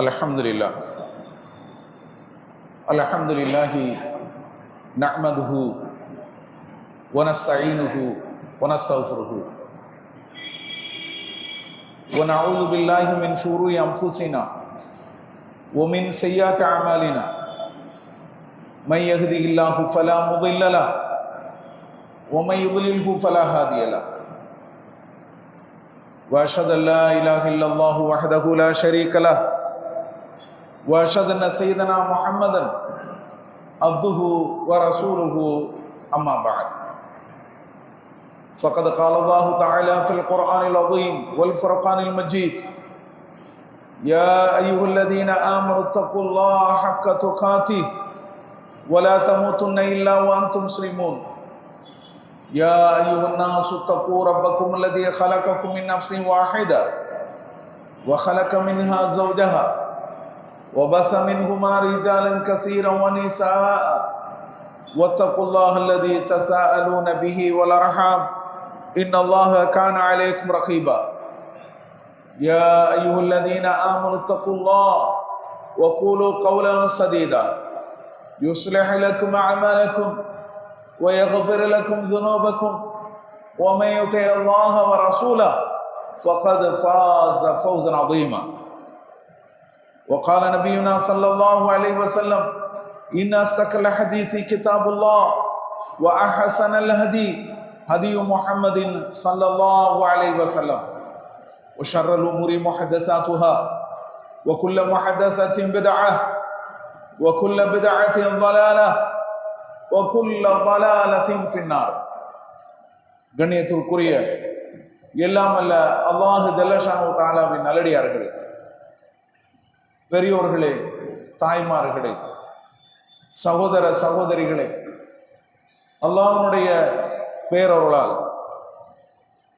الحمد لله الحمد لله نحمده ونستعينه ونستغفره. ونعوذ بالله من شرور أنفسنا ومن سيئات أعمالنا. من يهده الله فلا مضل له ومن يضلله فلا هادي له. وأشهد أن لا إله إلا الله وحده لا شريك له. وأشهد أن سيدنا محمدا عبده ورسوله. أما بعد. فقد قال الله تعالى في القرآن العظيم والفرقان المجيد. يا أيها الذين آمنوا اتقوا الله حق تقاته ولا تموتن إلا وأنتم مسلمون. يا أيها الناس اتقوا ربكم الذي خلقكم من نفس واحدة وخلق منها زوجها وبث منهما رجالا كثيرا ونساء. واتقوا الله الذي تساءلون به والأرحام. إن الله كان عليكم رقيبا. يا أيها الذين آمنوا اتقوا الله وقولوا قولا سديدا. يصلح لكم أعمالكم ويغفر لكم ذنوبكم. ومن يطع الله ورسوله فقد فاز فوزا عظيما. وقال نبينا صلى الله عليه وسلم إن أصدق الحديث كتاب الله وأحسن الهدي هدي محمد صلى الله عليه وسلم وشر الأمور محدثاتها وكل محدثة بدعة وكل بدعة ضلالة وكل ضلالة في النار கண்ணியத்திற்குரிய எல்லாம் அல்ல அல்லாஹு ஜல்லஷானு தாலாவின் நல்லடியார்களே பெரியோர்களே தாய்மார்களே சகோதர சகோதரிகளே அல்லாஹனுடைய பேரொருளால்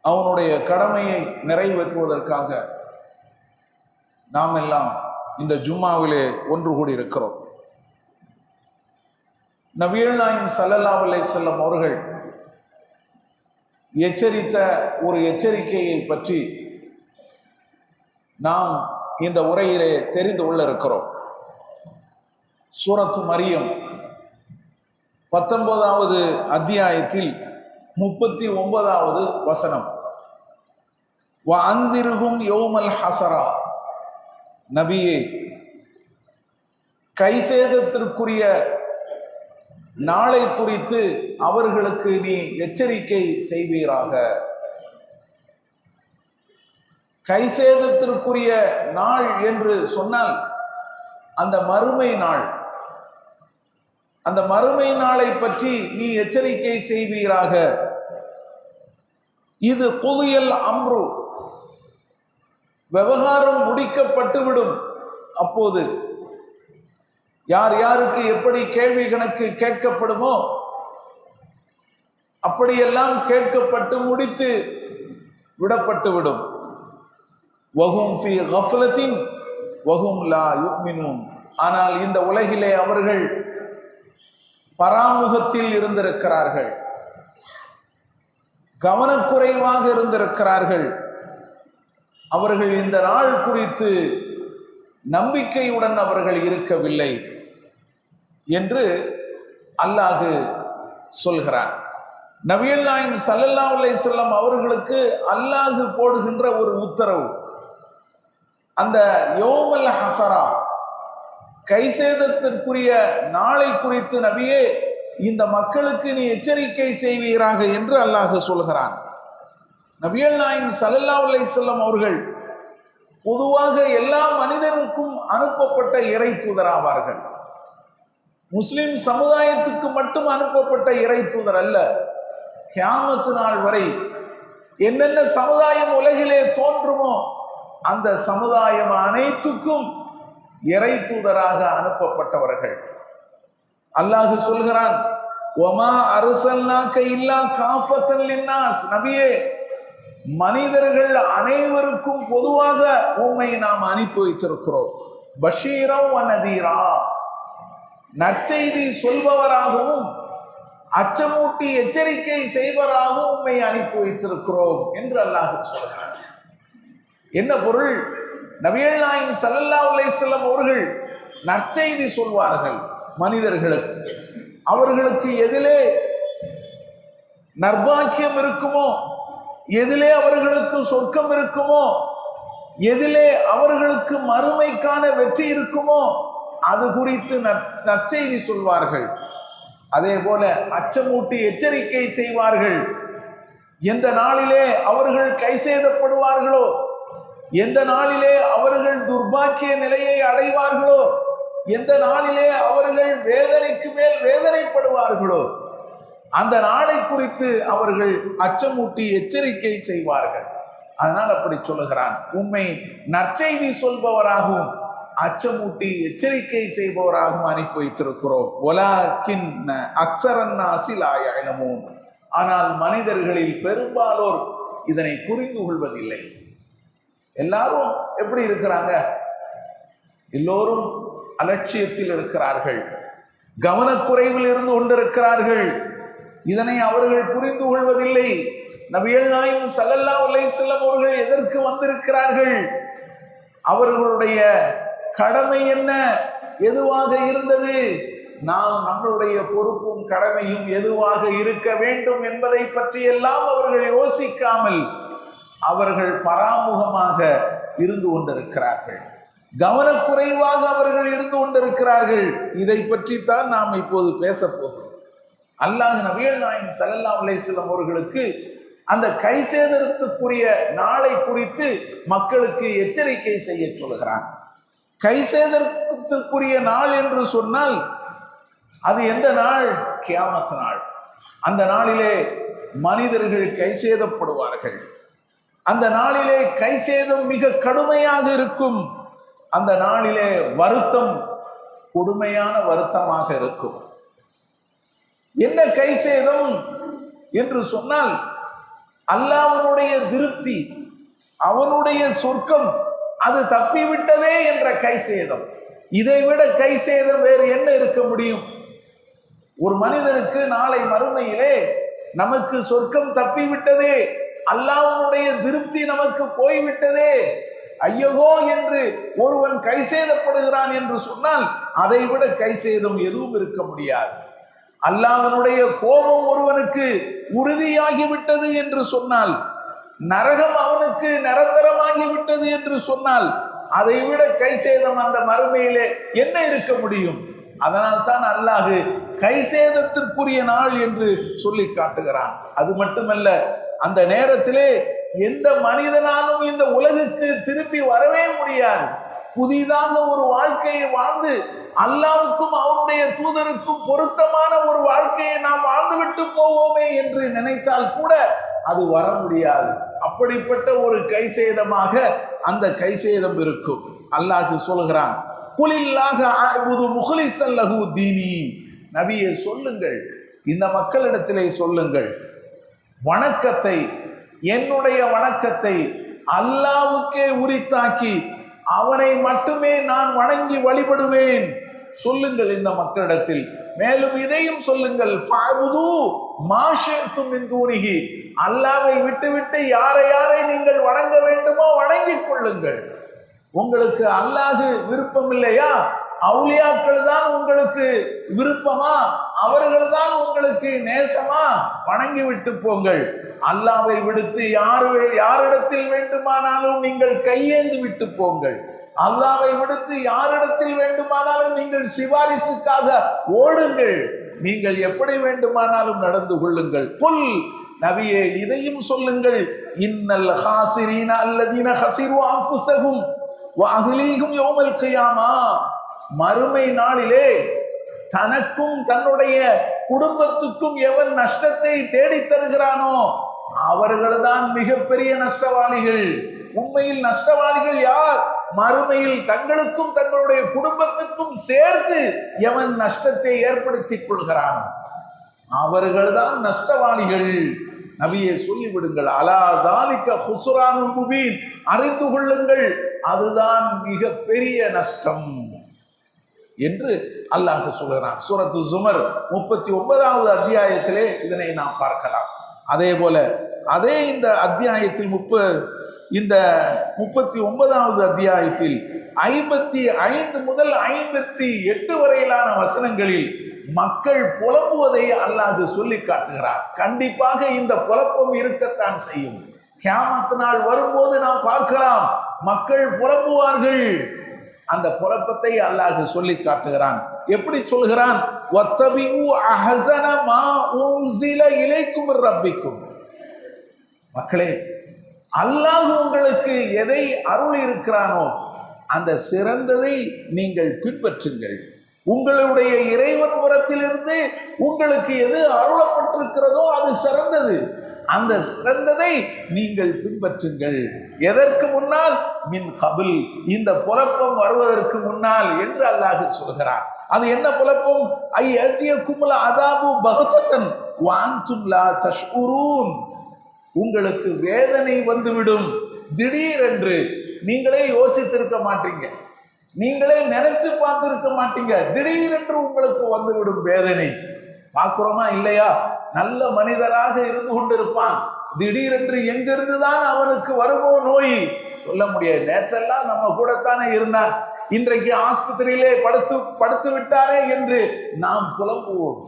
அவனுடைய கடமையை நிறைவேற்றுவதற்காக நாம் எல்லாம் இந்த ஜும்மாவிலே ஒன்று கூடி இருக்கிறோம். நபியல் நாயம் சல்லல்லா அலை செல்லம் அவர்கள் எச்சரித்த ஒரு எச்சரிக்கையை பற்றி நாம் இந்த உரையிலே தெரிந்து கொள்ள இருக்கிறோம். சூரத்து மரியம் பத்தொன்பதாவது அத்தியாயத்தில் முப்பத்தி ஒன்பதாவது வசனம். அந்திருகும் யோமல் ஹசரா நபியே கைசேதத்திற்குரிய நாளை குறித்து அவர்களுக்கு நீ எச்சரிக்கை செய்வீராக. கைசேதத்திற்குரிய நாள் என்று சொன்னால் அந்த மறுமை நாள். அந்த மறுமை நாளை பற்றி நீ எச்சரிக்கை செய்வீராக. இது புதியல் அம்ரு. விவகாரம் முடிக்கப்பட்டுவிடும் அப்போது. யார் யாருக்கு எப்படி கேள்வி கணக்கு கேட்கப்படுமோ அப்படியெல்லாம் கேட்கப்பட்டு முடித்து விடப்பட்டுவிடும். வகும் ஃபி கஃப்லத்தின் வகும் லா யுமினூன். ஆனால் இந்த உலகிலே அவர்கள் பராமுகத்தில் இருந்திருக்கிறார்கள். கவனக்குறைவாக இருந்திருக்கிறார்கள். அவர்கள் இந்த நாள் குறித்து நம்பிக்கையுடன் அவர்கள் இருக்கவில்லை என்று அல்லாஹு சொல்கிறார் நபியல் நாயம் சல்லல்லா அலை செல்லம் அவர்களுக்கு அல்லாஹு போடுகின்ற ஒரு உத்தரவு அந்த யோமல் ஹசரா கைசேதத்திற்குரிய நாளை குறித்து நபியே இந்த மக்களுக்கு நீ எச்சரிக்கை செய்வீராக என்று அல்லாஹ் சொல்கிறான். நபியல் நாயின் சல்லல்லா அலை செல்லம் அவர்கள் பொதுவாக எல்லா மனிதருக்கும் அனுப்பப்பட்ட இறை தூதராவார்கள் முஸ்லிம் சமுதாயத்துக்கு மட்டும் அனுப்பப்பட்ட இறை தூதர் அல்ல. கியாமத்து நாள் வரை என்னென்ன சமுதாயம் உலகிலே தோன்றுமோ அந்த சமுதாயம் அனைத்துக்கும் இறை தூதராக அனுப்பப்பட்டவர்கள். அல்லாஹு சொல்கிறான் ஒமா அரசல்லாக்க இல்லா காஃபத்தன் நபியே மனிதர்கள் அனைவருக்கும் பொதுவாக உண்மை நாம் அனுப்பி வைத்திருக்கிறோம். பஷீரம் நதீரா. நற்செய்தி சொல்பவராகவும் அச்சமூட்டி எச்சரிக்கை செய்வராகவும் உண்மை அனுப்பி வைத்திருக்கிறோம் என்று அல்லாஹ் சொல்கிறார் என்ன பொருள்? நவியல் நாயம் சல்லல்லா செல்லம் அவர்கள் நற்செய்தி சொல்வார்கள் மனிதர்களுக்கு. அவர்களுக்கு எதிலே நர்பாக்கியம் இருக்குமோ? எதிலே அவர்களுக்கு சொர்க்கம் இருக்குமோ? எதிலே அவர்களுக்கு மறுமைக்கான வெற்றி இருக்குமோ? அது குறித்து நற்- நற்செய்தி சொல்வார்கள். அதே போல அச்சமூட்டி எச்சரிக்கை செய்வார்கள். எந்த நாளிலே அவர்கள் கை செய்தப்படுவார்களோ எந்த நாளிலே அவர்கள் துர்பாக்கிய நிலையை அடைவார்களோ? எந்த நாளிலே அவர்கள் வேதனைக்கு மேல் வேதனைப்படுவார்களோ? அந்த நாளை குறித்து அவர்கள் அச்சமூட்டி எச்சரிக்கை செய்வார்கள். அதனால் அப்படி சொல்லுகிறான் உண்மை நற்செய்தி சொல்பவராகவும் அச்சமூட்டி எச்சரிக்கை செய்பவராகவும் அனுப்பி வைத்திருக்கிறோம். ஒலாக்கின் அக்சரன்னாசில் ஆயினமும் ஆனால் மனிதர்களில் பெரும்பாலோர் இதனை புரிந்து கொள்வதில்லை. எல்லாரும் எப்படி இருக்கிறாங்க? எல்லோரும் அலட்சியத்தில் இருக்கிறார்கள். கவனக்குறைவில் இருந்து கொண்டிருக்கிறார்கள். இதனை அவர்கள் புரிந்து கொள்வதில்லை. நபிகள் நாயின் சல்லல்லா அலைஹிஸ்ஸலாம் அவர்கள் எதற்கு வந்திருக்கிறார்கள்? அவர்களுடைய கடமை என்ன? எதுவாக இருந்தது? நாம் நம்மளுடைய பொறுப்பும் கடமையும் எதுவாக இருக்க வேண்டும் என்பதை பற்றியெல்லாம் அவர்கள் யோசிக்காமல் அவர்கள் பராமுகமாக இருந்து கொண்டிருக்கிறார்கள். கவனக்குறைவாக அவர்கள் இருந்து கொண்டிருக்கிறார்கள். இதை பற்றித்தான் நாம் இப்போது பேசப்போகிறோம் அல்லாஹ் நபியல் நாயம் சல்லல்லா அலைஹிஸ்ஸலாம் அவர்களுக்கு அந்த கை சேதத்துக்குரிய நாளை குறித்து மக்களுக்கு எச்சரிக்கை செய்ய சொல்கிறான். கை சேதத்திற்குரிய நாள் என்று சொன்னால் அது எந்த நாள்? கியாமத் நாள். அந்த நாளிலே மனிதர்கள் கை சேதப்படுவார்கள் அந்த நாளிலே கை சேதம் மிக கடுமையாக இருக்கும். அந்த நாளிலே வருத்தம் கொடுமையான வருத்தமாக இருக்கும். என்ன கை சேதம் என்று சொன்னால் அல்லாவனுடைய திருப்தி அவனுடைய சொர்க்கம் அது தப்பிவிட்டதே என்ற கை சேதம். இதை விட கை சேதம் வேறு என்ன இருக்க முடியும்? ஒரு மனிதனுக்கு நாளை மறுமையிலே நமக்கு சொர்க்கம் தப்பிவிட்டதே அல்லாஹ்வுடைய திருப்தி நமக்கு போய்விட்டதே. ஐயகோ என்று ஒருவன் கை செய்தப்படுகிறான் என்று சொன்னால் அதை விட கை செய்தம் எதுவும் இருக்க முடியாது. அல்லாவனுடைய கோபம் ஒருவனுக்கு உறுதியாகிவிட்டது என்று சொன்னால் நரகம் அவனுக்கு நிரந்தரமாகிவிட்டது என்று சொன்னால் அதை விட கை செய்தம் அந்த மறுமையிலே என்ன இருக்க முடியும்? அதனால் தான் அல்லாஹ் கை சேதத்திற்குரிய நாள் என்று சொல்லி காட்டுகிறான். அது மட்டுமல்ல அந்த நேரத்திலே எந்த மனிதனாலும் இந்த உலகுக்கு திரும்பி வரவே முடியாது. புதிதாக ஒரு வாழ்க்கையை வாழ்ந்து அல்லாவுக்கும் அவனுடைய தூதருக்கும் பொருத்தமான ஒரு வாழ்க்கையை நாம் வாழ்ந்துவிட்டு போவோமே என்று நினைத்தால் கூட அது வர முடியாது. அப்படிப்பட்ட ஒரு கைசேதமாக அந்த கைசேதம் இருக்கும். அல்லாஹ் சொல்கிறான் குலில்லாக அஅ்புது முஹ்லிஸன் லஹு தீனி. நபியை சொல்லுங்கள். இந்த மக்களிடத்திலே சொல்லுங்கள். வணக்கத்தை என்னுடைய வணக்கத்தை அல்லாவுக்கே உரித்தாக்கி அவனை மட்டுமே நான் வணங்கி வழிபடுவேன். சொல்லுங்கள் இந்த மக்களிடத்தில். மேலும் இதையும் சொல்லுங்கள். அல்லாவை விட்டுவிட்டு யாரை யாரை நீங்கள் வணங்க வேண்டுமோ வணங்கிக் கொள்ளுங்கள். உங்களுக்கு அல்லாஹு விருப்பம் இல்லையா அவுளியாக்கள் தான் உங்களுக்கு விருப்பமா? அவர்கள் தான் உங்களுக்கு நேசமா? வணங்கி விட்டு போங்கள். அல்லாவை விடுத்து யாரு யாரிடத்தில் வேண்டுமானாலும் நீங்கள் கையேந்து விட்டு போங்கள். அல்லாவை விடுத்து யாரிடத்தில் வேண்டுமானாலும் நீங்கள் சிபாரிசுக்காக ஓடுங்கள். நீங்கள் எப்படி வேண்டுமானாலும் நடந்து கொள்ளுங்கள். புல் நபியே இதையும் சொல்லுங்கள். இன்னல் ஹாசிரீன அல்லதீன ஹசிரு அன்ஃபுஸஹும். வாகுலீகும் யோமல் கையாமா? மறுமை நாளிலே தனக்கும் தன்னுடைய குடும்பத்துக்கும் எவன் நஷ்டத்தை தேடித் தருகிறானோ அவர்கள்தான் மிகப்பெரிய நஷ்டவாளிகள். உண்மையில் நஷ்டவாளிகள் யார்? மறுமையில் தங்களுக்கும் தங்களுடைய குடும்பத்துக்கும் சேர்த்து எவன் நஷ்டத்தை ஏற்படுத்திக் கொள்கிறானோ அவர்கள்தான் நஷ்டவாளிகள். நபியை சொல்லிவிடுங்கள். அலா தாலிக்க ஹுசுரானும் அறிந்து கொள்ளுங்கள். அதுதான் மிக பெரிய நஷ்டம் என்று அல்லாஹ் சொல்கிறான் சூரத்து சுமர் முப்பத்தி ஒன்பதாவது அத்தியாயத்திலே இதனை நாம் பார்க்கலாம். அதே போல அதே இந்த அத்தியாயத்தில் முப்ப இந்த முப்பத்தி ஒன்பதாவது அத்தியாயத்தில் ஐம்பத்தி ஐந்து முதல் ஐம்பத்தி எட்டு வரையிலான வசனங்களில் மக்கள் புலம்புவதை அல்லாஹ் சொல்லி காட்டுகிறார். கண்டிப்பாக இந்த புலப்பம் இருக்கத்தான் செய்யும். கேமத்து நாள் வரும்போது நாம் பார்க்கலாம். மக்கள் புறப்புவார்கள் அந்த புறப்பத்தை அல்லாஹ் சொல்லி காட்டுகிறான். எப்படி சொல்கிறான்? இலைக்கும் ரப்பிக்கும். மக்களே அல்லாஹ் உங்களுக்கு எதை அருள் இருக்கிறானோ அந்த சிறந்ததை நீங்கள் பின்பற்றுங்கள். உங்களுடைய இறைவன் புறத்திலிருந்து உங்களுக்கு எது அருளப்பட்டிருக்கிறதோ அது சிறந்தது. அந்த சிறந்ததை நீங்கள் பின்பற்றுங்கள். எதற்கு முன்னால்? மின் கபில். இந்த புலப்பம் வருவதற்கு முன்னால் என்று அல்லாஹ் சொல்கிறார் அது என்ன புலப்பம்? ஐ அத்திய குமுல அதாபு பகத்தன் வாந்தும் தஷ்குரூன். உங்களுக்கு வேதனை வந்துவிடும். திடீரென்று நீங்களே யோசித்திருக்க மாட்டீங்க. நீங்களே நினைச்சு பார்த்திருக்க மாட்டீங்க. திடீரென்று உங்களுக்கு வந்துவிடும் வேதனை. பார்க்கிறோமா இல்லையா? நல்ல மனிதராக இருந்து கொண்டிருப்பான். திடீரென்று எங்கிருந்து தான் அவனுக்கு வருமோ நோய்? சொல்ல முடியாது. நேற்றெல்லாம் நம்ம கூடத்தானே இருந்தான். இன்றைக்கு ஆஸ்பத்திரியிலே படுத்து படுத்து விட்டாரே என்று நாம் புலம்புவோம்.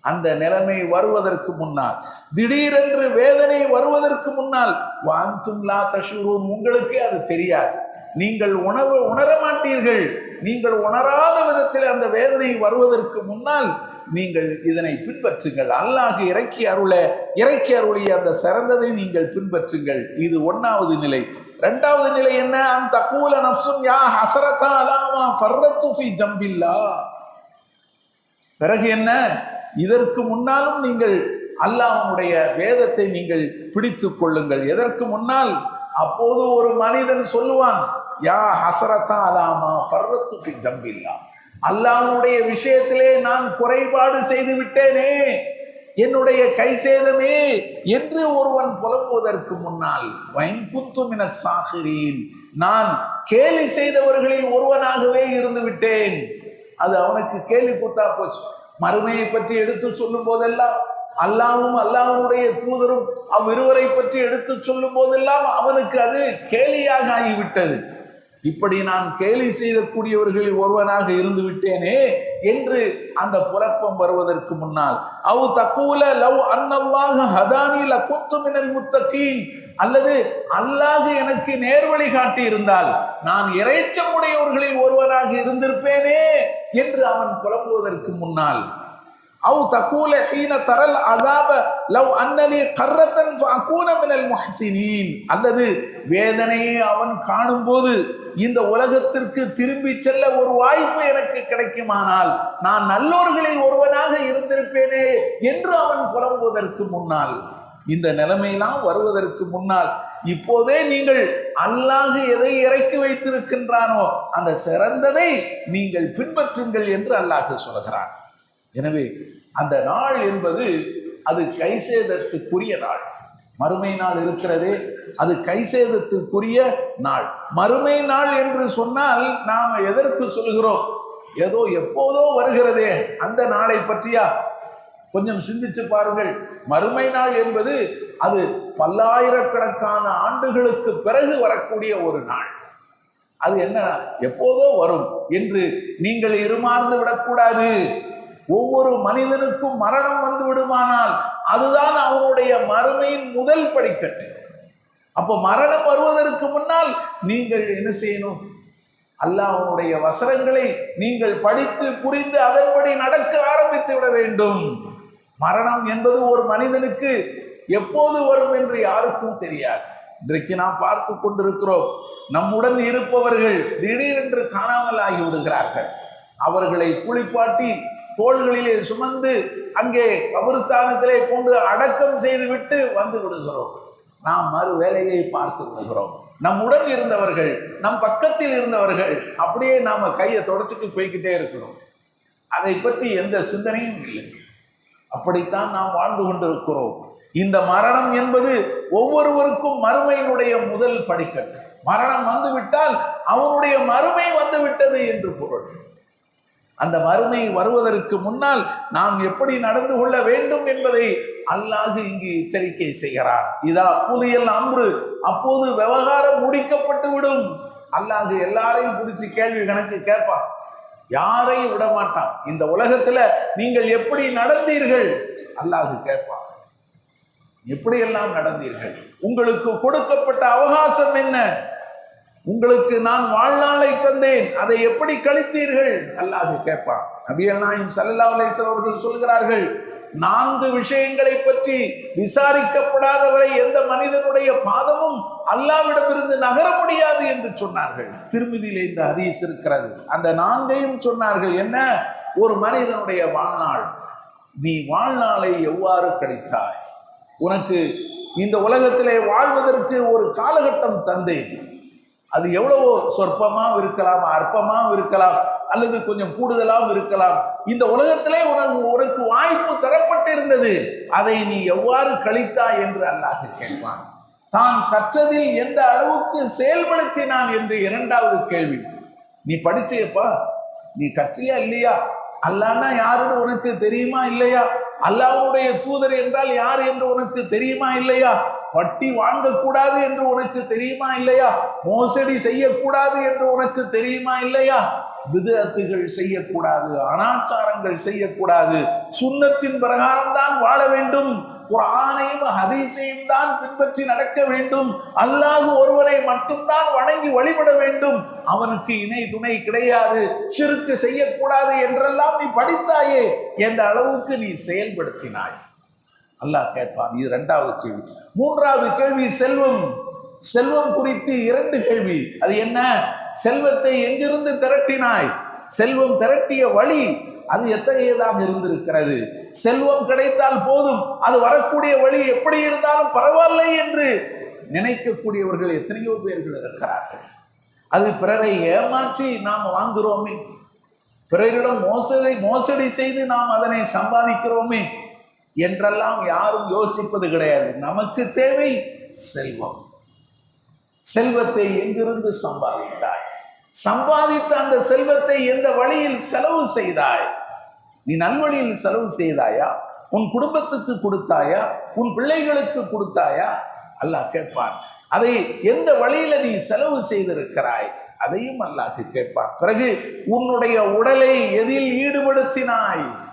அந்த நிலைமை வருவதற்கு முன்னால் திடீரென்று வேதனை வருவதற்கு முன்னால் வாந்தும் லா தஷூரூன். உங்களுக்கே அது தெரியாது. நீங்கள் உணவு உணர மாட்டீர்கள் நீங்கள் உணராத விதத்தில் அந்த வேதனை வருவதற்கு முன்னால் நீங்கள் இதனை பின்பற்றுங்கள். அல்லாஹ் இறக்கி அருள இறக்கி அருளிய அந்த சிறந்ததை நீங்கள் பின்பற்றுங்கள். இது ஒன்றாவது நிலை. ரெண்டாவது நிலை என்ன? அந்த கூல நப்சும் யா ஹசரதா அலாமா ஃபர்ரத்து ஃபி ஜம்பில்லா. பிறகு என்ன? இதற்கு முன்னாலும் நீங்கள் அல்லாஹனுடைய வேதத்தை நீங்கள் பிடித்து கொள்ளுங்கள். எதற்கு முன்னால்? அப்போது ஒரு மனிதன் சொல்லுவான் யா ஹசரத்தா அலாமா ஃபர்ரத்து ஃபி ஜம்பில்லா. அல்லாஹ்வுடைய விஷயத்திலே நான் குறைபாடு செய்து விட்டேனே என்னுடைய கை சேதமே என்று ஒருவன் புலம்புவதற்கு முன்னால் வைன் குந்துமின சாகிரீன். நான் கேலி செய்தவர்களில் ஒருவனாகவே இருந்து விட்டேன். அது அவனுக்கு கேலி கூத்தா போச்சு. மறுமையை பற்றி எடுத்து சொல்லும் போதெல்லாம் அல்லாவும் அல்லாவுடைய தூதரும் அவ்விருவரை பற்றி எடுத்து சொல்லும் போதெல்லாம் அவனுக்கு அது கேலியாக ஆகிவிட்டது. இப்படி நான் கேலி செய்யக்கூடியவர்களில் ஒருவனாக இருந்து விட்டேனே என்று அந்த புலப்பம் வருவதற்கு முன்னால் அவு தக்கூல லவ் அன்னல்லாக ஹதானி லகுத்து மினல் முத்தகீன். அல்லது அல்லாஹ் எனக்கு நேர்வழி காட்டி இருந்தால் நான் இறைச்சமுடையவர்களில் ஒருவனாக இருந்திருப்பேனே என்று அவன் புலம்புவதற்கு முன்னால் அவு தக்கூல ஹீன தரல் அதாப லவ் அன்னலி கர்ரத்தன் அகூன மினல் முஹசினீன் அல்லது வேதனையை அவன் காணும்போது இந்த உலகத்திற்கு திரும்பி செல்ல ஒரு வாய்ப்பு எனக்கு கிடைக்குமானால் நான் நல்லோர்களில் ஒருவனாக இருந்திருப்பேனே என்று அவன் புலம்புவதற்கு முன்னால் இந்த நிலைமையெல்லாம் வருவதற்கு முன்னால் இப்போதே நீங்கள் அல்லாஹ் எதை இறக்கி வைத்திருக்கின்றானோ அந்த சிறந்ததை நீங்கள் பின்பற்றுங்கள் என்று அல்லாஹ் சொல்கிறான். எனவே அந்த நாள் என்பது அது கைசேதத்துக்குரிய நாள். மறுமை நாள் இருக்கிறதே அது கைசேதத்துக்குரிய நாள். மறுமை நாள் என்று சொன்னால் நாம் எதற்கு சொல்கிறோம் ஏதோ எப்போதோ வருகிறதே அந்த நாளை பற்றியா? கொஞ்சம் சிந்திச்சு பாருங்கள். மறுமை நாள் என்பது அது பல்லாயிரக்கணக்கான ஆண்டுகளுக்கு பிறகு வரக்கூடிய ஒரு நாள். அது என்ன? எப்போதோ வரும் என்று நீங்கள் இருமார்ந்து விடக்கூடாது. ஒவ்வொரு மனிதனுக்கும் மரணம் வந்து விடுமானால் அதுதான் அவனுடைய மறுமையின் முதல் படிக்கட்டு. அப்போ மரணம் வருவதற்கு முன்னால் நீங்கள் என்ன செய்யணும்? அல்லாஹனுடைய வசனங்களை நீங்கள் படித்து புரிந்து அதன்படி நடக்க ஆரம்பித்து விட வேண்டும். மரணம் என்பது ஒரு மனிதனுக்கு எப்போது வரும் என்று யாருக்கும் தெரியாது. இன்றைக்கு நாம் பார்த்து கொண்டிருக்கிறோம் நம்முடன் இருப்பவர்கள் திடீரென்று காணாமல் ஆகி விடுகிறார்கள். அவர்களை குளிப்பாட்டி தோள்களிலே சுமந்து அங்கே கபருஸ்தானத்திலே கொண்டு அடக்கம் செய்து விட்டு வந்து விடுகிறோம். நாம் மறு வேலையை பார்த்து விடுகிறோம். நம் உடன் இருந்தவர்கள் நம் பக்கத்தில் இருந்தவர்கள் அப்படியே நாம் கையை தொடச்சிட்டு போய்கிட்டே இருக்கிறோம். அதை பற்றி எந்த சிந்தனையும் இல்லை. அப்படித்தான் நாம் வாழ்ந்து கொண்டிருக்கிறோம். இந்த மரணம் என்பது ஒவ்வொருவருக்கும் மறுமையினுடைய முதல் படிக்கட்டு. மரணம் வந்துவிட்டால் அவனுடைய மறுமை வந்து விட்டது என்று பொருள். அந்த வறுமை வருவதற்கு முன்னால் நாம் எப்படி நடந்து கொள்ள வேண்டும் என்பதை அல்லாஹு இங்கு எச்சரிக்கை செய்கிறான். இதா புதியல் அன்று அப்போது விவகாரம் முடிக்கப்பட்டு விடும். அல்லாஹு எல்லாரையும் பிடிச்சி கேள்வி கணக்கு கேட்பான். யாரையும் விட மாட்டான் இந்த உலகத்துல நீங்கள் எப்படி நடந்தீர்கள்? அல்லாஹு கேட்பான். எப்படியெல்லாம் நடந்தீர்கள்? உங்களுக்கு கொடுக்கப்பட்ட அவகாசம் என்ன? உங்களுக்கு நான் வாழ்நாளை தந்தேன். அதை எப்படி கழித்தீர்கள்? அல்லாஹ் கேட்பான். நபியல் நாயம் சல்லா அலேசர் அவர்கள் சொல்கிறார்கள் நான்கு விஷயங்களை பற்றி விசாரிக்கப்படாதவரை எந்த மனிதனுடைய பாதமும் அல்லாவிடமிருந்து நகர முடியாது என்று சொன்னார்கள். திருமதியில இந்த ஹதீஸ் இருக்கிறது. அந்த நான்கையும் சொன்னார்கள் என்ன? ஒரு மனிதனுடைய வாழ்நாள் நீ வாழ்நாளை எவ்வாறு கழித்தாய்? உனக்கு இந்த உலகத்திலே வாழ்வதற்கு ஒரு காலகட்டம் தந்தேன். அது எவ்வளவோ சொற்பமாகவும் இருக்கலாம் அற்பமாகவும் இருக்கலாம் அல்லது கொஞ்சம் கூடுதலாகவும் இருக்கலாம். இந்த உலகத்திலே உனக்கு உனக்கு வாய்ப்பு தரப்பட்டிருந்தது. அதை நீ எவ்வாறு கழித்தாய் என்று அல்லாஹ் கேட்பான். தான் கற்றதில் எந்த அளவுக்கு செயல்படுத்தினான் என்று இரண்டாவது கேள்வி. நீ படிச்சியப்பா? நீ கற்றியா இல்லையா? அல்லான்னா யாருன்னு உனக்கு தெரியுமா இல்லையா? அல்லாவுடைய தூதர் என்றால் யார் என்று உனக்கு தெரியுமா இல்லையா? வட்டி வாங்கக்கூடாது என்று உனக்கு தெரியுமா இல்லையா? மோசடி செய்யக்கூடாது என்று உனக்கு தெரியுமா இல்லையா? விதத்துகள் செய்யக்கூடாது அனாச்சாரங்கள் செய்யக்கூடாது. சுண்ணத்தின் பிரகாரம் தான் வாழ வேண்டும். குரானையும் ஹதீஸையும் தான் பின்பற்றி நடக்க வேண்டும். அல்லாஹ் ஒருவரை மட்டும்தான் வணங்கி வழிபட வேண்டும். அவனுக்கு இணை துணை கிடையாது. சிறுக்கு செய்யக்கூடாது என்றெல்லாம் நீ படித்தாயே என்ற அளவுக்கு நீ செயல்படுத்தினாய். அல்லாஹ் கேட்பான். இது ரெண்டாவது கேள்வி. மூன்றாவது கேள்வி செல்வம். செல்வம் குறித்து இரண்டு கேள்வி. அது என்ன? செல்வத்தை எங்கிருந்து திரட்டினாய்? செல்வம் திரட்டிய வழி அது எத்தகையதாக இருந்திருக்கிறது? செல்வம் கிடைத்தால் போதும். அது வரக்கூடிய வழி எப்படி இருந்தாலும் பரவாயில்லை என்று நினைக்கக்கூடியவர்கள் எத்தனையோ பேர்கள் இருக்கிறார்கள். அது பிறரை ஏமாற்றி நாம் வாங்குகிறோமே பிறரிடம் மோசடி மோசடி செய்து நாம் அதனை சம்பாதிக்கிறோமே. என்றெல்லாம் யாரும் யோசிப்பது கிடையாது. நமக்கு தேவை செல்வம். செல்வத்தை எங்கிருந்து சம்பாதித்தாய்? சம்பாதித்த அந்த செல்வத்தை எந்த வழியில் செலவு செய்தாய்? நீ நல்வழியில் செலவு செய்தாயா? உன் குடும்பத்துக்கு கொடுத்தாயா? உன் பிள்ளைகளுக்கு கொடுத்தாயா? அல்லாஹ் கேட்பான். அதை எந்த வழியில நீ செலவு செய்திருக்கிறாய்? அதையும் அல்லாஹ் கேட்பான். பிறகு உன்னுடைய உடலை எதில் ஈடுபடுத்தினாய்?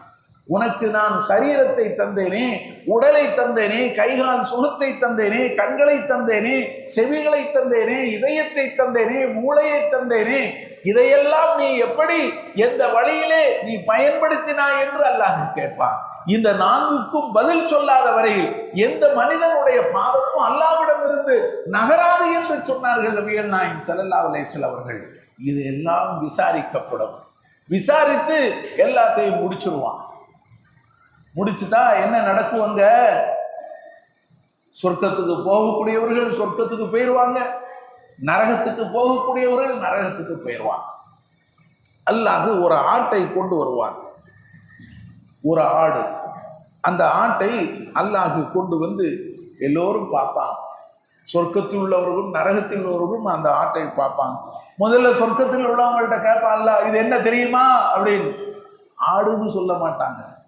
உனக்கு நான் சரீரத்தை தந்தேனே உடலை தந்தேனே கைகால் சுகத்தை தந்தேனே கண்களை தந்தேனே செவிகளை தந்தேனே இதயத்தை தந்தேனே மூளையை தந்தேனே இதையெல்லாம் நீ எப்படி எந்த வழியிலே நீ பயன்படுத்தினாய் என்று அல்லாஹ் கேட்பான். இந்த நான்குக்கும் பதில் சொல்லாத வரையில் எந்த மனிதனுடைய பாதமும் அல்லாவிடம் இருந்து நகராது என்று சொன்னார்கள் நபிகள் நாயின் சல்லல்லா அலைசல் அவர்கள். இது எல்லாம் விசாரிக்கப்படும். விசாரித்து எல்லாத்தையும் முடிச்சிருவான். முடிச்சுட்டா என்ன நடக்கும் அங்க? சொர்க்கத்துக்கு போகக்கூடியவர்கள் சொர்க்கத்துக்கு போயிடுவாங்க நரகத்துக்கு போகக்கூடியவர்கள் நரகத்துக்கு போயிடுவாங்க அல்லாஹ் ஒரு ஆட்டை கொண்டு வருவான். ஒரு ஆடு. அந்த ஆட்டை அல்லாஹ் கொண்டு வந்து எல்லோரும் பார்ப்பாங்க. சொர்க்கத்தில் உள்ளவர்களும் நரகத்தில் உள்ளவர்களும் அந்த ஆட்டை பார்ப்பாங்க. முதல்ல சொர்க்கத்தில் உள்ளவங்கள்ட்ட கேட்பான் அல்ல இது என்ன தெரியுமா? அப்படின்னு. ஆடுன்னு சொல்ல மாட்டாங்க.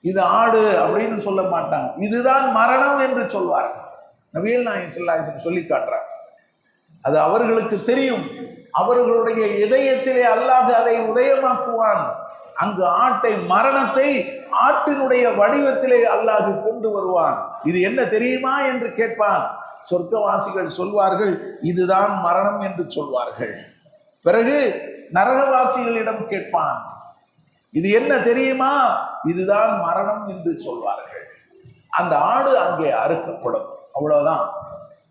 இது ஆடு அப்படின்னு சொல்ல மாட்டாங்க. இதுதான் மரணம் என்று சொல்வார்கள். நவீல் நாயன் சொல்லாசன் சொல்லி காட்டுறாங்க. அது அவர்களுக்கு தெரியும். அவர்களுடைய இதயத்திலே அல்லாது அதை உதயமாக்குவான். அங்கு ஆட்டை மரணத்தை ஆட்டினுடைய வடிவத்திலே அல்லாஹு கொண்டு வருவான். இது என்ன தெரியுமா என்று கேட்பான். சொர்க்கவாசிகள் சொல்வார்கள் இதுதான் மரணம் என்று சொல்வார்கள். பிறகு நரகவாசிகளிடம் கேட்பான். இது என்ன தெரியுமா? இதுதான் மரணம் என்று சொல்வார்கள். அந்த ஆடு அங்கே அறுக்கப்படும். அவ்வளவுதான்.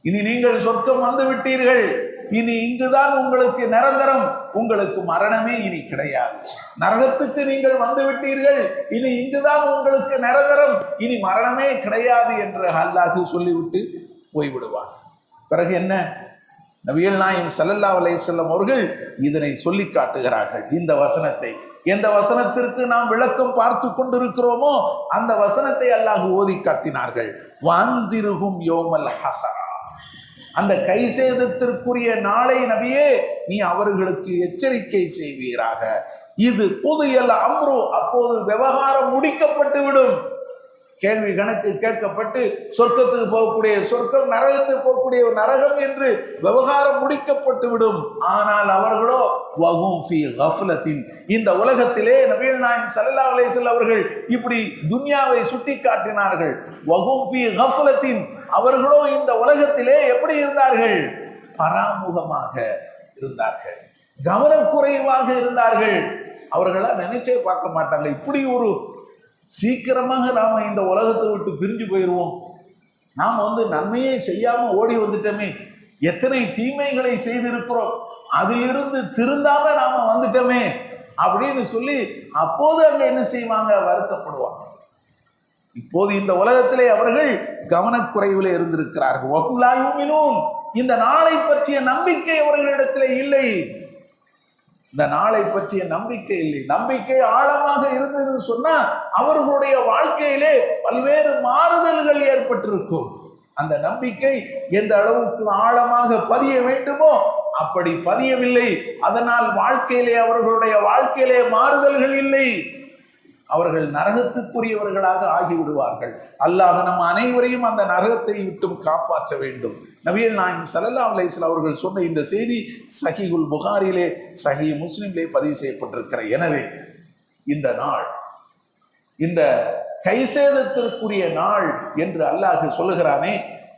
இனி நீங்கள் சொர்க்கம் வந்து விட்டீர்கள். இனி இங்குதான் உங்களுக்கு நிரந்தரம். உங்களுக்கு மரணமே இனி கிடையாது. நரகத்துக்கு நீங்கள் வந்து விட்டீர்கள். இனி இங்குதான் உங்களுக்கு நிரந்தரம். இனி மரணமே கிடையாது என்று அல்லாஹு சொல்லிவிட்டு போய்விடுவார் பிறகு என்ன? நபியல் நாயம் சல்லல்லா அலையம் அவர்கள் இதனை சொல்லி காட்டுகிறார்கள். இந்த வசனத்தை எந்த வசனத்திற்கு நாம் விளக்கம் பார்த்து கொண்டிருக்கிறோமோ அந்த வசனத்தை அல்லாஹ் ஓதி காட்டினார்கள். வாந்திருகும் யோமல் ஹசரா. அந்த கை சேதத்திற்குரிய நாளை நபியே நீ அவர்களுக்கு எச்சரிக்கை செய்வீராக. இது புதியல் அம்ரு. அப்போது விவகாரம் முடிக்கப்பட்டு விடும் கேள்வி கணக்கு கேட்கப்பட்டு சொர்க்கத்துக்கு போகக்கூடிய சொர்க்கம் நரகத்துக்கு போகக்கூடிய ஒரு நரகம் என்று விவகாரம் முடிக்கப்பட்டு விடும். ஆனால் அவர்களோ வகும் ஃபி இந்த உலகத்திலே நபீல் நாயம் சல்லல்லாஹு அலேசல் அவர்கள் இப்படி துன்யாவை சுட்டி காட்டினார்கள் வகும் ஃபி அவர்களோ இந்த உலகத்திலே எப்படி இருந்தார்கள்? பராமுகமாக இருந்தார்கள். கவனக்குறைவாக இருந்தார்கள். அவர்களா நினைச்சே பார்க்க மாட்டாங்க. இப்படி ஒரு சீக்கிரமாக நாம் இந்த உலகத்தை விட்டு பிரிஞ்சு போயிடுவோம் நாம் வந்து நன்மையே செய்யாமல் ஓடி வந்துட்டோமே. எத்தனை தீமைகளை செய்திருக்கிறோம். அதிலிருந்து திருந்தாம நாம வந்துட்டோமே அப்படின்னு சொல்லி அப்போது அங்க என்ன செய்வாங்க? வருத்தப்படுவாங்க. இப்போது இந்த உலகத்திலே அவர்கள் கவனக்குறைவில் இருந்திருக்கிறார்கள். இந்த நாளை பற்றிய நம்பிக்கை அவர்களிடத்திலே இல்லை. இந்த நாளை பற்றிய நம்பிக்கை இல்லை. நம்பிக்கை ஆழமாக இருந்ததுன்னு சொன்னா அவர்களுடைய வாழ்க்கையிலே பல்வேறு மாறுதல்கள் ஏற்பட்டிருக்கும். அந்த நம்பிக்கை எந்த அளவுக்கு ஆழமாக பதிய வேண்டுமோ அப்படி பதியவில்லை. அதனால் வாழ்க்கையிலே அவர்களுடைய வாழ்க்கையிலே மாறுதல்கள் இல்லை. அவர்கள் நரகத்துக்குரியவர்களாக ஆகிவிடுவார்கள். அல்லாஹ் நம் அனைவரையும் அந்த நரகத்தை விட்டும் காப்பாற்ற வேண்டும். நபியல் நாயம் சல்லல்லா அலைஹிஸ்ஸலாம் அவர்கள் சொன்ன இந்த செய்தி சஹிகுல் புகாரிலே சஹி முஸ்லிம்லே பதிவு செய்யப்பட்டிருக்கிற. எனவே இந்த நாள் இந்த கைசேதத்திற்குரிய நாள் என்று அல்லாஹ் சொல்லுகிறானே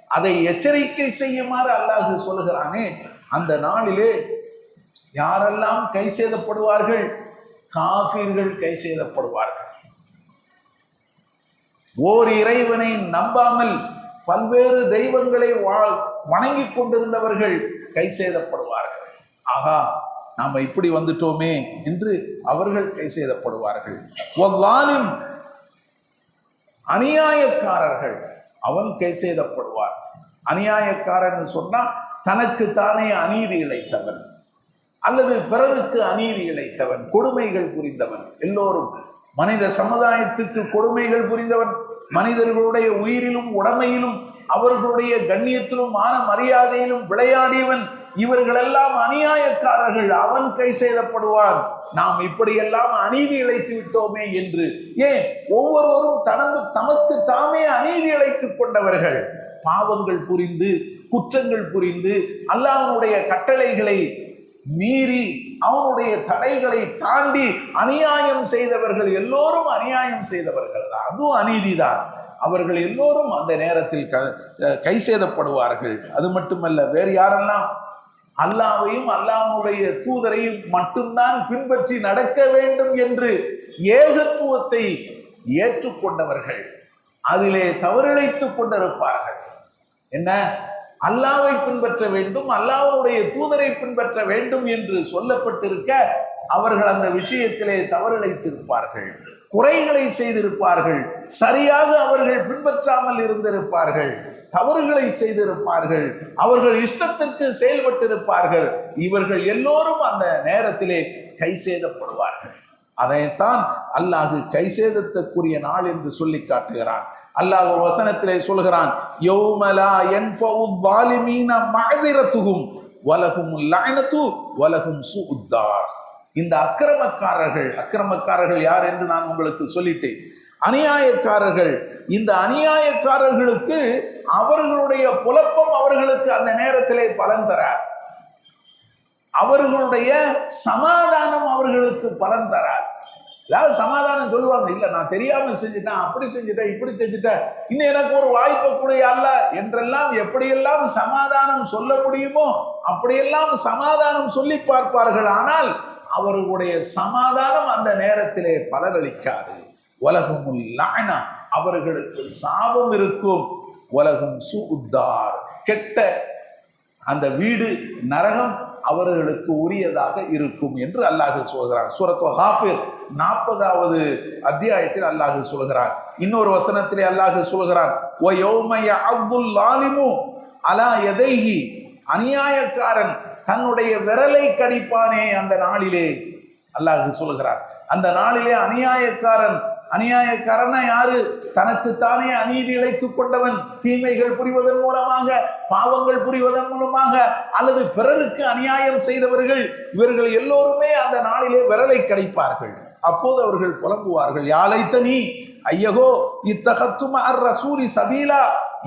அதை எச்சரிக்கை செய்யுமாறு அல்லாஹு சொல்லுகிறானே அந்த நாளிலே யாரெல்லாம் கை செய்தப்படுவார்கள் காஃபிர்கள் கை செய்தப்படுவார்கள் ஓர் இறைவனை நம்பாமல் பல்வேறு தெய்வங்களை வாழ் வணங்கிக் கொண்டிருந்தவர்கள் கை செய்தப்படுவார்கள் ஆகா நாம இப்படி வந்துட்டோமே என்று அவர்கள் கை செய்தப்படுவார்கள் அநியாயக்காரர்கள் அவன் கை செய்தப்படுவார் அநியாயக்காரன் சொன்னா தனக்கு தானே அநீதி இழைத்தவன். அல்லது பிறருக்கு அநீதி இழைத்தவன் கொடுமைகள் புரிந்தவன். எல்லோரும் மனித சமுதாயத்துக்கு கொடுமைகள் புரிந்தவன். மனிதர்களுடைய உயிரிலும் உடமையிலும் அவர்களுடைய கண்ணியத்திலும் மான மரியாதையிலும் விளையாடியவன் இவர்களெல்லாம் அநியாயக்காரர்கள். அவன் கை செய்தப்படுவான் நாம் இப்படியெல்லாம் அநீதி இழைத்து விட்டோமே என்று. ஏன்? ஒவ்வொருவரும் தனது தமக்கு தாமே அநீதி இழைத்துக் கொண்டவர்கள். பாவங்கள் புரிந்து குற்றங்கள் புரிந்து அல்லாஹனுடைய கட்டளைகளை மீறி அவனுடைய தடைகளை தாண்டி அநியாயம் செய்தவர்கள் எல்லோரும் அநியாயம் செய்தவர்கள் தான். அதுவும் அநீதிதான். அவர்கள் எல்லோரும் அந்த நேரத்தில் க- கை சேதப்படுவார்கள். அது மட்டுமல்ல வேறு யாரெல்லாம்? அல்லாவையும் அல்லாவுடைய தூதரையும் மட்டும்தான் பின்பற்றி நடக்க வேண்டும் என்று ஏகத்துவத்தை ஏற்றுக்கொண்டவர்கள். அதிலே தவறிழைத்துக் கொண்டிருப்பார்கள். என்ன? அல்லாவை பின்பற்ற வேண்டும் அல்லாவுடைய தூதரை பின்பற்ற வேண்டும் என்று சொல்லப்பட்டிருக்க அவர்கள் அந்த விஷயத்திலே தவறிழைத்திருப்பார்கள். குறைகளை செய்திருப்பார்கள். சரியாக அவர்கள் பின்பற்றாமல் இருந்திருப்பார்கள். தவறுகளை செய்திருப்பார்கள். அவர்கள் இஷ்டத்திற்கு செயல்பட்டிருப்பார்கள். இவர்கள் எல்லோரும் அந்த நேரத்திலே கை சேதப்படுவார்கள். அதைத்தான் அல்லாஹு கை சேதத்துக்குரிய நாள் என்று சொல்லி காட்டுகிறான். அல்லாஹ் ஒரு வசனத்திலே சொல்கிறான் யௌமலா என்ஃபவு வாலிமீன மகதிரத்துகும் வலகும் லயனத்து வலகும் சு இந்த அக்கிரமக்காரர்கள் அக்கிரமக்காரர்கள் யார் என்று நான் உங்களுக்கு சொல்லிட்டேன். அநியாயக்காரர்கள் இந்த அநியாயக்காரர்களுக்கு அவர்களுடைய புலப்பம் அவர்களுக்கு அந்த நேரத்திலே பலன் தரார் அவர்களுடைய சமாதானம் அவர்களுக்கு பலன் தரார் ஏதாவது சமாதானம் சொல்லுவாங்க. இல்ல நான் தெரியாம செஞ்சுட்டேன் அப்படி செஞ்சுட்டேன் இப்படி செஞ்சுட்டேன். இன்னும் எனக்கு ஒரு வாய்ப்பு கூட அல்ல என்றெல்லாம் எப்படியெல்லாம் சமாதானம் சொல்ல முடியுமோ அப்படியெல்லாம் சமாதானம் சொல்லி பார்ப்பார்கள். ஆனால் அவர்களுடைய சமாதானம் அந்த நேரத்திலே பலனளிக்காது. உலகமுல் லானா அவர்களுக்கு சாபம் இருக்கும். உலகம் சுத்தார் கெட்ட அந்த வீடு நரகம் அவர்களுக்கு உரியதாக இருக்கும் என்று அல்லாஹ் சொல்கிறான். சூரத்து ஹாஃபிர் நாற்பதாவது அத்தியாயத்தில் அல்லாஹ் சொல்கிறான். இன்னொரு வசனத்திலே அல்லாஹ் சொல்கிறான். ஓ யோமைய அப்துல் லாலிமு அலா எதைஹி அநியாயக்காரன் தன்னுடைய விரலை கடிப்பானே அந்த நாளிலே. அல்லாஹ் சொல்லுகிறார். அந்த நாளிலே அநியாயக்காரன் அநியாயக்காரனா யாரு? தனக்குத்தானே அநீதி இழைத்து கொண்டவன் தீமைகள் புரிவதன் மூலமாக பாவங்கள் புரிவதன் மூலமாக அல்லது பிறருக்கு அநியாயம் செய்தவர்கள் இவர்கள் எல்லோருமே அந்த நாளிலே விரலை கிடைப்பார்கள். அப்போது அவர்கள் புலம்புவார்கள் யாழைத்த நீ ஐயகோ இத்தகத்தும் அர் ரசூலி சபீலா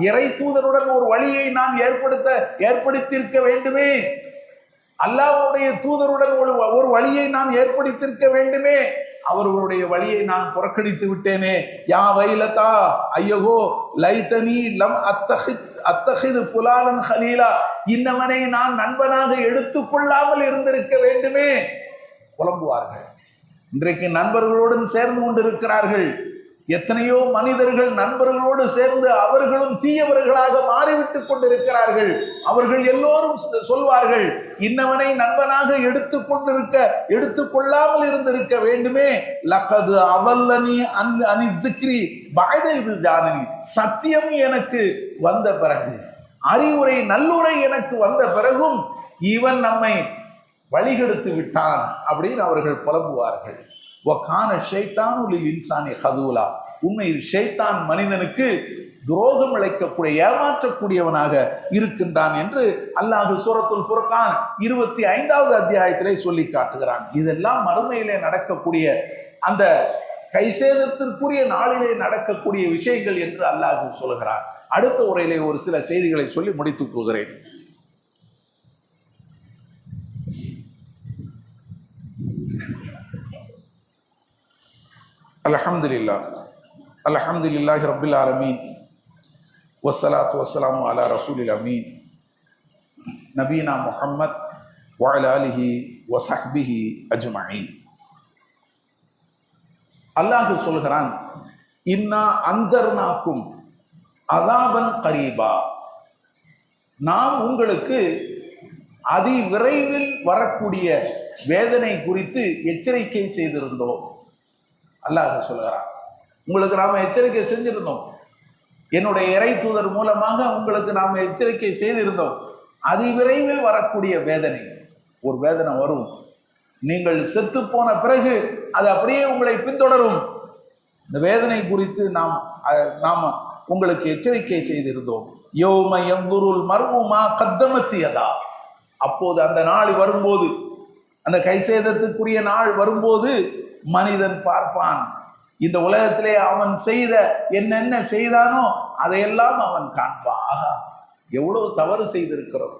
இறை தூதருடன் ஒரு வழியை நான் ஏற்படுத்த ஏற்படுத்தியிருக்க வேண்டுமே அல்லாவுடைய தூதருடன் ஒரு ஒரு வழியை நான் ஏற்படுத்தியிருக்க வேண்டுமே. அவர்களுடைய வழியை நான் புறக்கணித்து விட்டேனே. யா வைலதா ஐயகோ லைத்தனி லம் அத்தஹித் அத்தஹிது ஃபுலாலன் ஹலீலா. இன்னவனை நான் நண்பனாக எடுத்துக்கொள்ளாமல் இருந்திருக்க வேண்டுமே. புலம்புவார்கள். இன்றைக்கு நண்பர்களுடன் சேர்ந்து கொண்டிருக்கிறார்கள். எத்தனையோ மனிதர்கள் நண்பர்களோடு சேர்ந்து அவர்களும் தீயவர்களாக மாறிவிட்டுக் கொண்டிருக்கிறார்கள். அவர்கள் எல்லோரும் சொல்வார்கள் இன்னவனை நண்பனாக எடுத்துக்கொண்டிருக்க எடுத்துக்கொள்ளாமல் இருந்திருக்க வேண்டுமே. லக்கது அவல்லனி அந் அனி திக்ரி பாய்த இது ஜானனி. சத்தியம் எனக்கு வந்த பிறகு அறிவுரை நல்லுரை எனக்கு வந்த பிறகும் இவன் நம்மை வழிகெடுத்து விட்டான் அப்படின்னு அவர்கள் புலம்புவார்கள். ஒக்கான ஷைத்தானுலில் இன்சானி ஹதூலா உண்மையில் ஷைத்தான் மனிதனுக்கு துரோகம் இழைக்கக்கூடிய ஏமாற்றக்கூடியவனாக இருக்கின்றான் என்று அல்லாஹு சூரத்துல் ஃபுர்கான் இருபத்தி ஐந்தாவது அத்தியாயத்திலே சொல்லி காட்டுகிறான். இதெல்லாம் மறுமையிலே நடக்கக்கூடிய அந்த கைசேதத்திற்குரிய நாளிலே நடக்கக்கூடிய விஷயங்கள் என்று அல்லாஹு சொல்கிறான். அடுத்த உரையிலே ஒரு சில செய்திகளை சொல்லி முடித்துக் கொள்கிறேன். அலஹம்துல்லா அல்ஹம்துலில்லாஹி ரப்பில் ஆலமீன் வசலாத் வசலாம் அலா ரசூலில் அமீன் நபீனா முஹம்மத் வஅலா ஆலிஹி வஸஹ்பிஹி அல்லாஹு சொல்கிறான் இன்னா அந்தர்னாக்கும் அதாபன் கரீபா. நாம் உங்களுக்கு அதி விரைவில் வரக்கூடிய வேதனை குறித்து எச்சரிக்கை செய்திருந்தோம். அல்லாஹ் சொல்லுகிறான். உங்களுக்கு நாம் எச்சரிக்கை செஞ்சிருந்தோம். என்னுடைய இறை தூதர் மூலமாக உங்களுக்கு நாம் எச்சரிக்கை செய்திருந்தோம். அதி விரைவில் வரக்கூடிய வேதனை ஒரு வேதனை வரும். நீங்கள் செத்து போன பிறகு அது அப்படியே உங்களை பின்தொடரும். இந்த வேதனை குறித்து நாம் நாம் உங்களுக்கு எச்சரிக்கை செய்திருந்தோம். யோம எங்குருள் மர்வுமா கத்தமத்தியதா அப்போது அந்த நாள் வரும்போது அந்த கைசேதத்துக்குரிய நாள் வரும்போது மனிதன் பார்ப்பான். இந்த உலகத்திலே அவன் செய்த என்னென்ன செய்தானோ அதையெல்லாம் அவன் காண்பான். ஆகா எவ்வளவு தவறு செய்திருக்கிறோம்.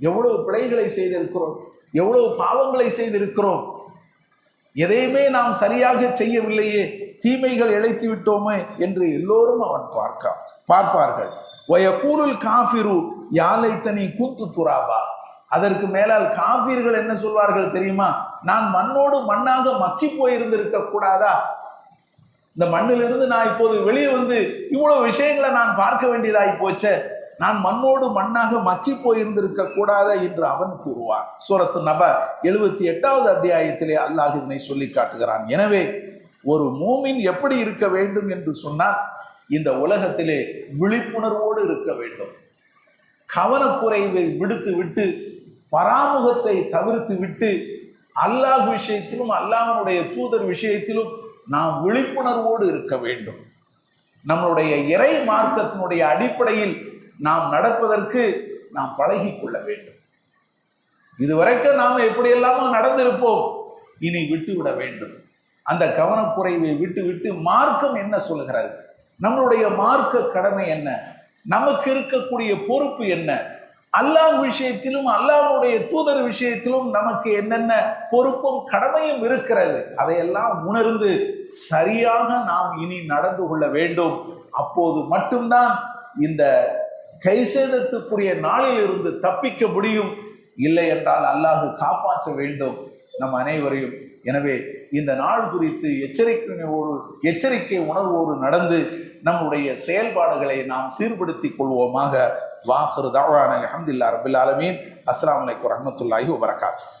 எவ்வளவு பிழைகளை செய்திருக்கிறோம். எவ்வளவு பாவங்களை செய்திருக்கிறோம். எதையுமே நாம் சரியாக செய்யவில்லையே. தீமைகள் இழைத்து விட்டோமே என்று எல்லோரும் அவன் பார்க்க பார்ப்பார்கள். வயக்கூலுல் காஃபிரு யாழைத்தனி கூத்து துராபா அதற்கு மேலால் காவிர்கள் என்ன சொல்வார்கள் தெரியுமா? நான் மண்ணோடு மண்ணாக மக்கி போயிருந்திருக்க கூடாதா? இந்த மண்ணிலிருந்து நான் இப்போது வெளியே வந்து இவ்வளவு விஷயங்களை நான் பார்க்க வேண்டியதாய் போச்சே. நான் மண்ணோடு மண்ணாக மக்கி போயிருந்திருக்க கூடாத என்று அவன் கூறுவான். சூரத்து நப எழுபத்தி எட்டாவது அத்தியாயத்திலே அல்லாஹ் இதனை சொல்லி காட்டுகிறான். எனவே ஒரு மூமின் எப்படி இருக்க வேண்டும் என்று சொன்னால் இந்த உலகத்திலே விழிப்புணர்வோடு இருக்க வேண்டும். கவனக்குறைவை விடுத்து விட்டு பராமுகத்தை தவிர்த்து விட்டு அல்லாஹ் விஷயத்திலும் அல்லாஹனுடைய தூதர் விஷயத்திலும் நாம் விழிப்புணர்வோடு இருக்க வேண்டும். நம்மளுடைய இறை மார்க்கத்தினுடைய அடிப்படையில் நாம் நடப்பதற்கு நாம் பழகி கொள்ள வேண்டும். இதுவரைக்கும் நாம் எப்படியெல்லாமோ நடந்திருப்போம் இனி விட்டுவிட வேண்டும். அந்த கவனக்குறைவை விட்டு விட்டு மார்க்கம் என்ன சொல்கிறது நம்மளுடைய மார்க்க கடமை என்ன? நமக்கு இருக்கக்கூடிய பொறுப்பு என்ன? அல்லாஹ் விஷயத்திலும் அல்லாஹ்வுடைய தூதர் விஷயத்திலும் நமக்கு என்னென்ன பொறுப்பும் கடமையும் இருக்கிறது அதையெல்லாம் உணர்ந்து சரியாக நாம் இனி நடந்து கொள்ள வேண்டும். அப்போது மட்டும்தான் இந்த கைசேதத்துக்குரிய நாளில் இருந்து தப்பிக்க முடியும். இல்லை என்றால் அல்லாஹ் காப்பாற்ற வேண்டும். நம் அனைவரையும் எனவே இந்த நாள் குறித்து எச்சரிக்கையோடு எச்சரிக்கை உணர்வோடு நடந்து நம்முடைய செயல்பாடுகளை நாம் சீர்படுத்திக் கொள்வோமாக. வாசரு தாவான அஹமதுல்லா ரபில் ஆலமீன். அஸ்ஸலாமு அலைக்கும் வரஹ்மத்துல்லாஹி வபரகாத்து